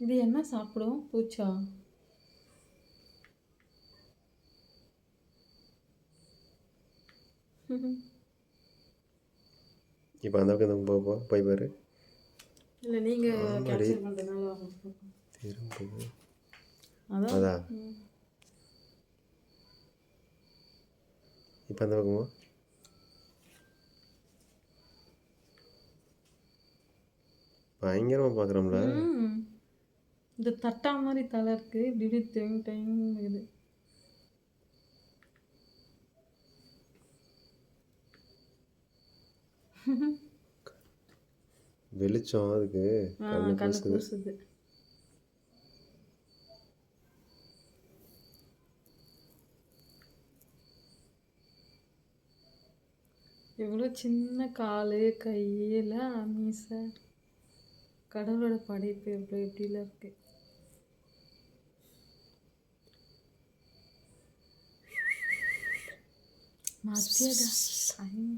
இது என்ன சாப்பிடும் பூச்சா? இப்போ அந்த பக்கம் போ போ போய் பாரு. இல்லை நீங்கள் கேப்சர் பண்ணுறதுனால திரும்ப அதான் இப்போ அந்த பக்கமா? பயங்கரமாக பார்க்குறோம்ல. இந்த தட்டா மாதிரி தலை இருக்கு. இப்படி இப்படி டெங் டெங் இது. வெளிச்சம் அதுக்கு. கண்ணு கூசுது எவ்வளோ சின்ன கால் கையில் மீசை கடவுளோட படைப்பு எவ்வளோ எப்படிலாம் இருக்கு. மத்தியடா டைம்